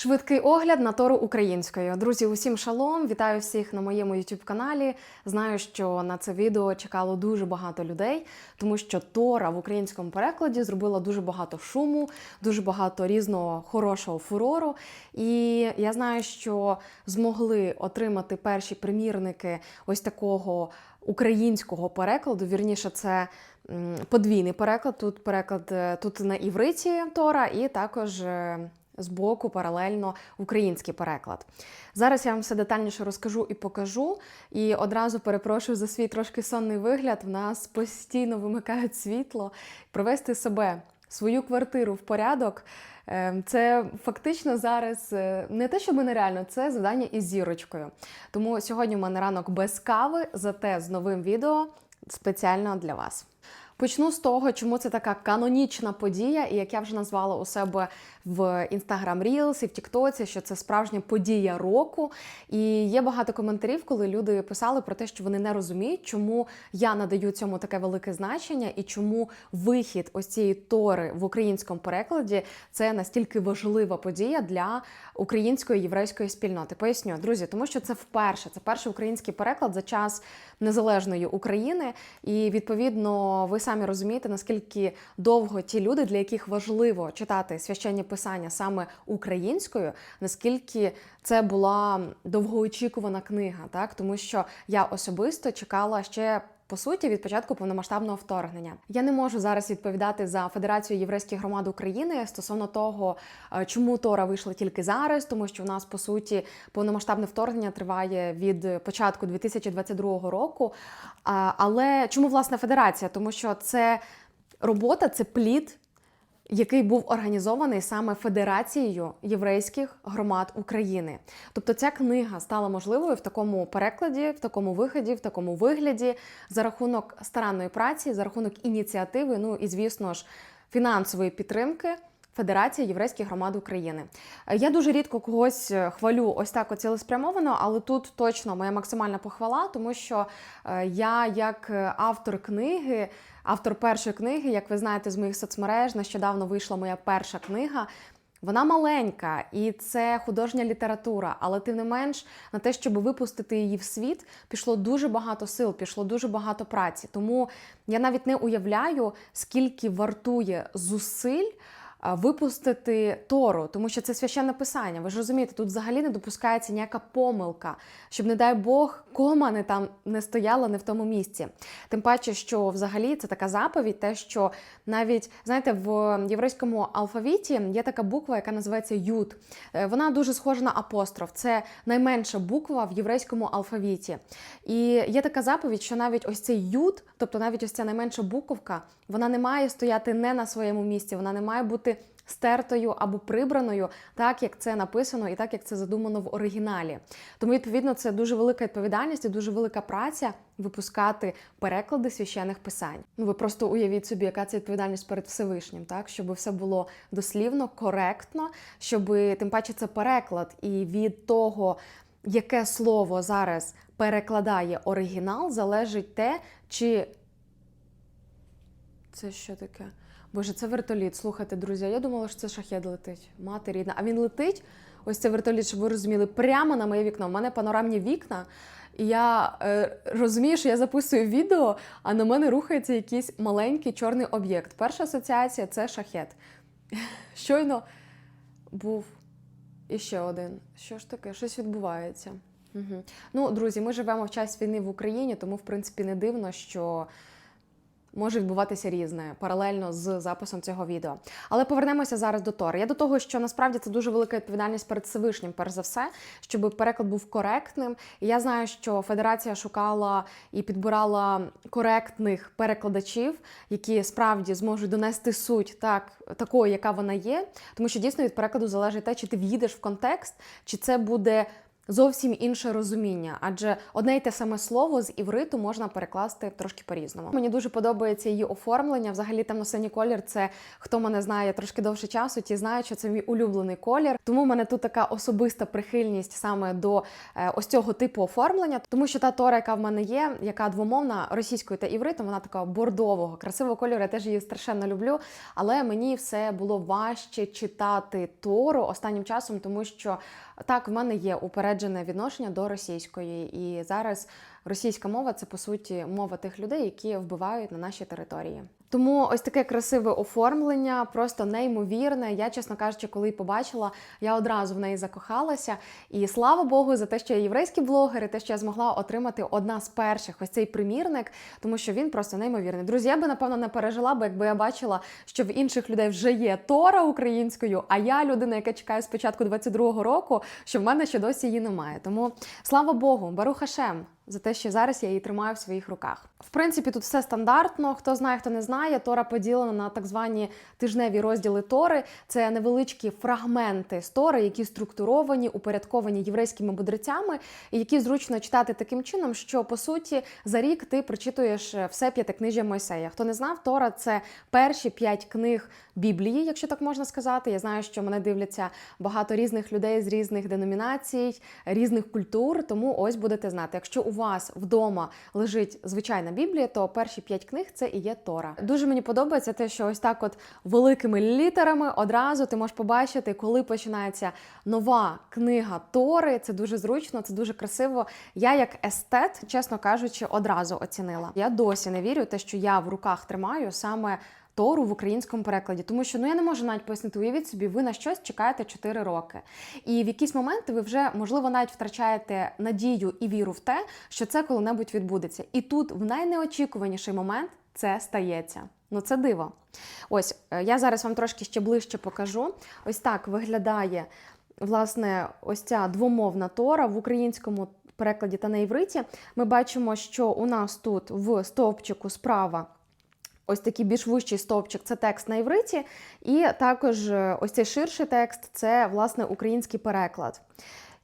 Швидкий огляд на Тору українською. Друзі, усім шалом! Вітаю всіх на моєму youtube каналі. Знаю, що на це відео чекало дуже багато людей, тому що Тора в українському перекладі зробила дуже багато шуму, дуже багато різного хорошого фурору. І я знаю, що змогли отримати перші примірники ось такого українського перекладу. Вірніше, це подвійний переклад. Тут переклад е, тут на івриті Тора, і також. Е, Збоку паралельно український переклад. Зараз я вам все детальніше розкажу і покажу. І одразу перепрошую за свій трошки сонний вигляд. В нас постійно вимикають світло. Привести себе, свою квартиру в порядок. е, Це фактично зараз е, не те, що нереально, це завдання із зірочкою. Тому сьогодні в мене ранок без кави, зате з новим відео спеціально для вас. Почну з того, чому це така канонічна подія, і як я вже назвала у себе в Instagram Reels і в Тіктоці, що це справжня подія року. І є багато коментарів, коли люди писали про те, що вони не розуміють, чому я надаю цьому таке велике значення, і чому вихід ось цієї тори в українському перекладі це настільки важлива подія для української єврейської спільноти. Поясню, друзі, тому що це вперше, це перший український переклад за час незалежної України, і відповідно ви самі розумієте, наскільки довго ті люди, для яких важливо читати священні писання саме українською, наскільки це була довгоочікувана книга, так тому що я особисто чекала ще. По суті, від початку повномасштабного вторгнення я не можу зараз відповідати за Федерацію єврейських громад України стосовно того, е, чому Тора вийшла тільки зараз, тому що у нас по суті повномасштабне вторгнення триває від початку 2022 року. Але чому власне федерація? Тому що це робота, це плід який був організований саме Федерацією єврейських громад України. Тобто ця книга стала можливою в такому перекладі, в такому виході, в такому вигляді за рахунок старанної праці, за рахунок ініціативи, ну і звісно ж фінансової підтримки. Федерації єврейських громад України. Я дуже рідко когось е, хвалю ось так цілеспрямовано, але тут точно моя максимальна похвала, тому що е, я, як е, автор книги, автор першої книги, як ви знаєте з моїх соцмереж, нещодавно вийшла моя перша книга. Вона маленька і це художня література, але тим не менш на те, щоб випустити її в світ, пішло дуже багато сил, пішло дуже багато праці. Тому я навіть не уявляю, скільки вартує зусиль випустити Тору, тому що це священне писання. Ви ж розумієте, тут взагалі не допускається ніяка помилка, щоб, не дай Бог, кома не там не стояла не в тому місці. Тим паче, що взагалі це така заповідь, те, що навіть знаєте, в єврейському алфавіті є така буква, яка називається Юд. Е, Вона дуже схожа на апостроф. Це найменша буква в єврейському алфавіті. І є така заповідь, що навіть ось цей юд, тобто навіть ось ця найменша буковка, вона не має стояти не на своєму місці, вона не має бути стертою або прибраною, так як це написано і так як це задумано в оригіналі. Тому, відповідно, це дуже велика відповідальність і дуже велика праця випускати переклади священних писань. Ну ви просто уявіть собі, яка це відповідальність перед Всевишнім, так щоб все було дослівно, коректно, щоб тим паче це переклад, і від того, яке слово зараз перекладає оригінал, залежить те, чи це що таке? Боже, це вертоліт. Слухайте, друзі, я думала, що це шахет летить. Мати рідна. А він летить, ось це вертоліт, щоб ви розуміли, прямо на моє вікно. У мене панорамні вікна. І я е, розумію, що я записую відео, а на мене рухається якийсь маленький чорний об'єкт. Перша асоціація це шахет. Щойно був іще один. Що ж таке? Щось відбувається. Угу. Ну, друзі, ми живемо в час війни в Україні, тому в принципі не дивно, що може відбуватися різне паралельно з записом цього відео. Але повернемося зараз до Тори. Я до того, що насправді це дуже велика відповідальність перед Всевишнім, перш за все, щоб переклад був коректним. І я знаю, що Федерація шукала і підбирала коректних перекладачів, які справді зможуть донести суть так, такою, яка вона є. Тому що дійсно від перекладу залежить те, чи ти в'їдеш в контекст, чи це буде зовсім інше розуміння, адже одне й те саме слово з івриту можна перекласти трошки по-різному. Мені дуже подобається її оформлення. Взагалі темно-синій колір це хто мене знає трошки довше часу, ті знають, що це мій улюблений колір. Тому в мене тут така особиста прихильність саме до е, ось цього типу оформлення, тому що та тора, яка в мене є, яка двомовна російською та івритом, вона така бордового, красивого кольору. Я теж її страшенно люблю. Але мені все було важче читати тору останнім часом, тому що так в мене є упереджене відношення до російської, і зараз російська мова це по суті мова тих людей, які вбивають на нашій території. Тому ось таке красиве оформлення, просто неймовірне. Я, чесно кажучи, коли побачила, я одразу в неї закохалася. І слава Богу, за те, що я єврейський блогер, і те, що я змогла отримати одна з перших ось цей примірник, тому що він просто неймовірний. Друзі, я би напевно не пережила, бо якби я бачила, що в інших людей вже є Тора українською, а я людина, яка чекає з початку 22-го року, що в мене ще досі її немає. Тому слава Богу, Бару Хашем за те, що зараз я її тримаю в своїх руках. В принципі, тут все стандартно. Хто знає, хто не знає. Тора поділена на так звані тижневі розділи Тори. Це невеличкі фрагменти з Тори, які структуровані, упорядковані єврейськими мудрецями, і які зручно читати таким чином, що по суті за рік ти прочитуєш все п'ятикнижжя Мойсея. Хто не знав, Тора це перші п'ять книг Біблії, якщо так можна сказати. Я знаю, що мене дивляться багато різних людей з різних деномінацій, різних культур. Тому ось будете знати, якщо у вас вдома лежить звичайна Біблія, то перші п'ять книг це і є Тора. Дуже мені подобається те, що ось так, от великими літерами одразу ти можеш побачити, коли починається нова книга Тори. Це дуже зручно, це дуже красиво. Я, як естет, чесно кажучи, одразу оцінила. Я досі не вірю, те, що я в руках тримаю саме. Тору в українському перекладі, тому що ну я не можу навіть пояснити. Уявіть собі, ви на щось чекаєте 4 роки, і в якісь моменти ви вже можливо навіть втрачаєте надію і віру в те, що це коли-небудь відбудеться. І тут, в найнеочікуваніший момент, це стається. Ну це диво. Ось е, я зараз вам трошки ще ближче покажу. Ось так виглядає власне ось ця двомовна тора в українському перекладі та на івриті. Ми бачимо, що у нас тут в стовпчику справа. Ось такий більш вищий стовпчик це текст на івриті, і також е, ось цей ширший текст це власне український переклад.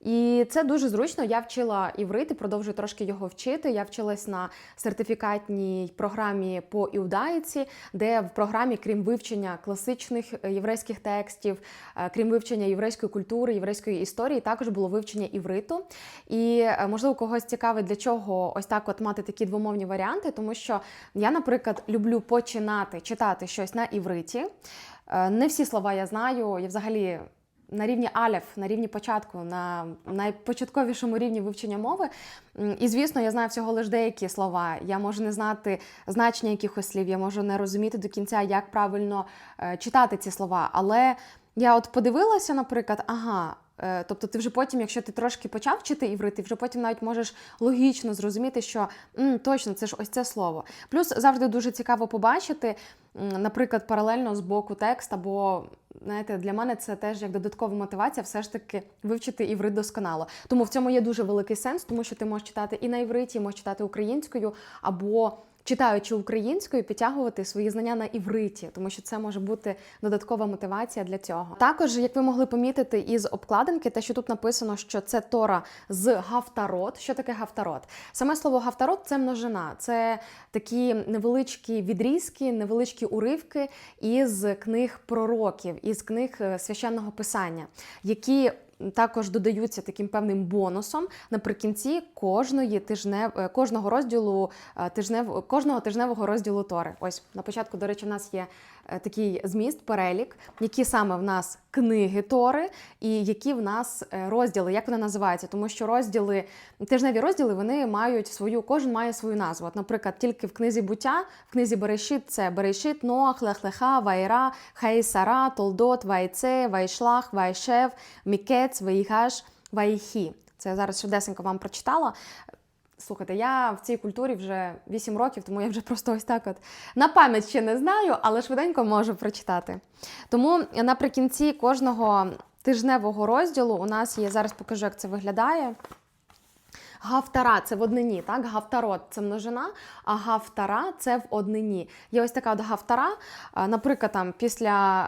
І це дуже зручно. Я вчила іврит і продовжую трошки його вчити. Я вчилась на сертифікатній програмі по іудаїці, де в програмі, крім вивчення класичних е, єврейських текстів, е, крім вивчення єврейської культури, єврейської історії, також було вивчення івриту. І е, можливо, когось цікавить, для чого ось так от мати такі двомовні варіанти, тому що я, наприклад, люблю починати читати щось на івриті. Не всі слова я знаю. Я взагалі на рівні алів, на рівні початку, на найпочатковішому рівні вивчення мови. І, звісно, я знаю всього лише деякі слова. Я можу не знати значення якихось слів, я можу не розуміти до кінця, як правильно е, читати ці слова. Але я от подивилася, наприклад, ага. Е, Тобто, ти вже потім, якщо ти трошки почав вчити іврит, ти вже потім навіть можеш логічно зрозуміти, що м, точно це ж ось це слово. Плюс завжди дуже цікаво побачити, наприклад, паралельно з боку текст або знаєте, для мене це теж як додаткова мотивація, все ж таки вивчити іврит досконало. Тому в цьому є дуже великий сенс, тому що ти можеш читати і на івриті, і можеш читати українською, або читаючи українською, підтягувати свої знання на івриті, тому що це може бути додаткова мотивація для цього. Також, як ви могли помітити із обкладинки, те, що тут написано, що це Тора з Гавтарот. Що таке Гавтарот? Саме слово Гавтарот це множина, це такі невеличкі відрізки, невеличкі уривки із книг пророків, із книг е, священного писання, які також додаються таким певним бонусом наприкінці кожної тижнев... е, кожного розділу е, тижнев... кожного тижневого розділу Тори. Ось на початку, до речі, у нас є такий зміст, перелік, які саме в нас книги Тори і які в нас е, розділи, як вони називаються, тому що розділи, тижневі розділи вони мають свою, кожен має свою назву. От, наприклад, тільки в книзі буття, в книзі Берешит це Берешит, Ноах, Лехлеха, Вайра, Хейсара, Толдот, Вайце, Вайшлах, Вайшев, Мікец, Ваїгаш, Ваїхі. Це я зараз швидесенько вам прочитала. Слухайте, я в цій культурі вже 8 років, тому я вже просто ось так от на пам'ять ще не знаю, але швиденько можу прочитати. Тому наприкінці кожного тижневого розділу у нас є, зараз покажу, як це виглядає. Гафтара це в однині, так? Гафтарот це множина, а гафтара це в однині. Є ось така от гафтара. а, Наприклад, там після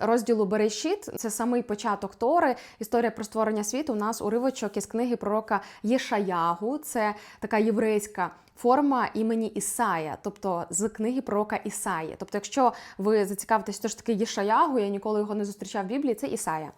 е, розділу Берешіт, це самий початок Тори, історія про створення світу. У нас уривочок із книги пророка Єшаягу. Це така єврейська. Форма імені Ісая, тобто з книги пророка Ісаї. Тобто, якщо ви зацікавитесь, то ж таки Єшаягу, я ніколи його не зустрічав в Біблії, це Ісая.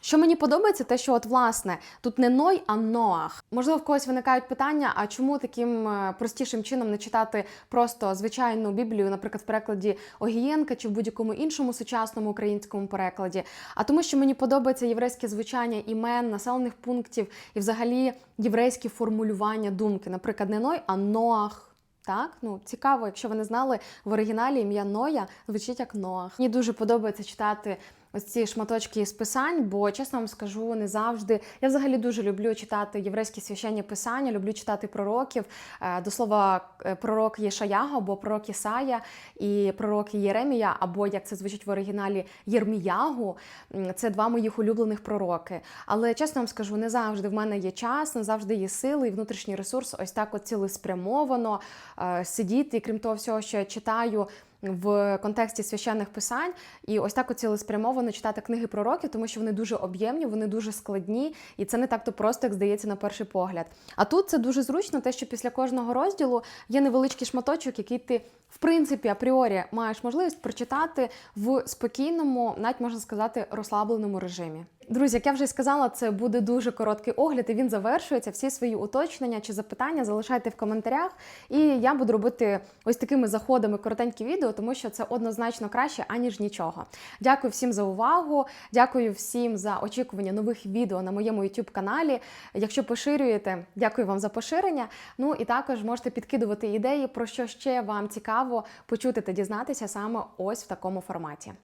Що мені подобається, те, що от власне тут не Ной, а Ноах. Можливо, в когось виникають питання: а чому таким е, простішим чином не читати просто звичайну Біблію, наприклад, в перекладі Огієнка чи в будь-якому іншому сучасному українському перекладі? А тому, що мені подобається єврейське звучання імен, населених пунктів і взагалі єврейські формулювання думки. Наприклад, не Ной, а Ноах. Так, ну цікаво, якщо ви не знали в оригіналі ім'я Ноя звучить як Ноах. Мені дуже подобається читати ось ці шматочки з писань, бо чесно вам скажу, не завжди. Я взагалі дуже люблю читати єврейські священні писання, люблю читати пророків. Е, До слова, е, пророк Єшаяга або пророк Ісая і пророк Єремія, або як це звучить в оригіналі Єрміягу. Це два моїх улюблених пророки. Але чесно вам скажу, не завжди в мене є час, не завжди є сили і внутрішній ресурс. Ось так от цілеспрямовано е, сидіти. І крім того всього, що я читаю в контексті священних писань, і ось так цілеспрямовано читати книги пророків, тому що вони дуже об'ємні, вони дуже складні, і це не так то просто, як здається на перший погляд. А тут це дуже зручно, те, що після кожного розділу є невеличкий шматочок, який ти. В принципі, апріорі маєш можливість прочитати в спокійному, навіть можна сказати, розслабленому режимі. Друзі, як я вже сказала, це буде дуже короткий огляд, і він завершується. Всі свої уточнення чи запитання залишайте в коментарях. І я буду робити ось такими заходами коротенькі відео, тому що це однозначно краще, аніж нічого. Дякую всім за увагу. Дякую всім за очікування нових відео на моєму youtube каналі. Якщо поширюєте, дякую вам за поширення. Ну і також можете підкидувати ідеї, про що ще вам цікаво почути та дізнатися саме ось в такому форматі.